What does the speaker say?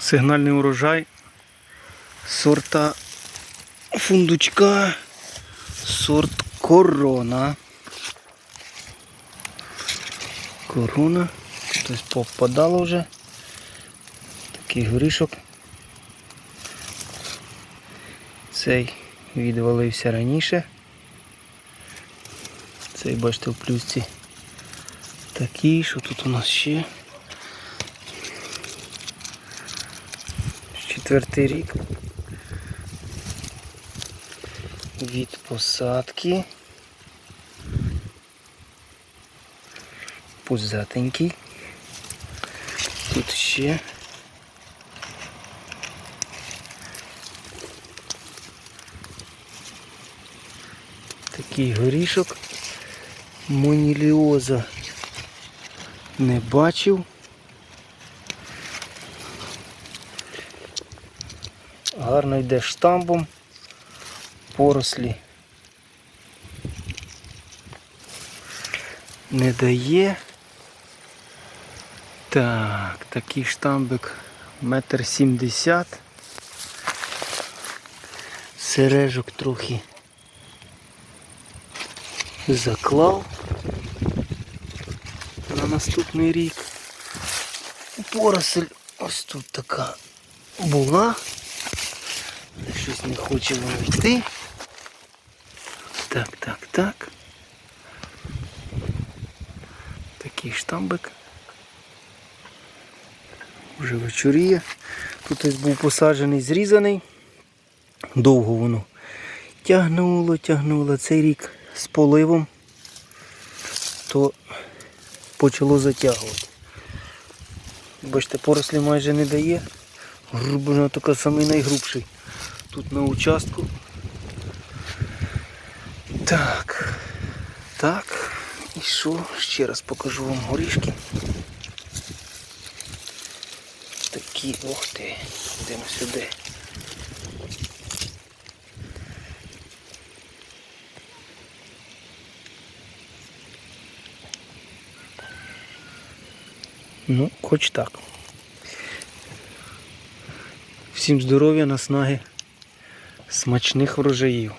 Сигнальний урожай сорта фундучка, сорт корона. Корона. Щось попадало вже. Такий горішок. Цей відвалився раніше. Цей, бачите, в плюсці такий, що тут у нас ще. Четвертий рік. Від посадки. Пузатенький. Тут ще. Такий горішок. Моніліоза не бачив. Гарно йде штамбом. Порослі не дає. Так, такий штамбик метр сімдесят. Сережок трохи заклав на наступний рік. Поросль ось тут така була. Щось не хоче воно йти. Так, так, так. Такий штамбик. Вже вечоріє. Тут ось був посаджений, зрізаний. Довго воно тягнуло, тягнуло. Цей рік з поливом, то почало затягувати. Бачите, порослі майже не дає. Грубина така самий найгрубший. Тут на участку. Так. Так. І що? Ще раз покажу вам горішки. Такі, ох ти, йдемо сюди. Ну, хоч так. Всім здоров'я, наснаги, смачних врожаїв.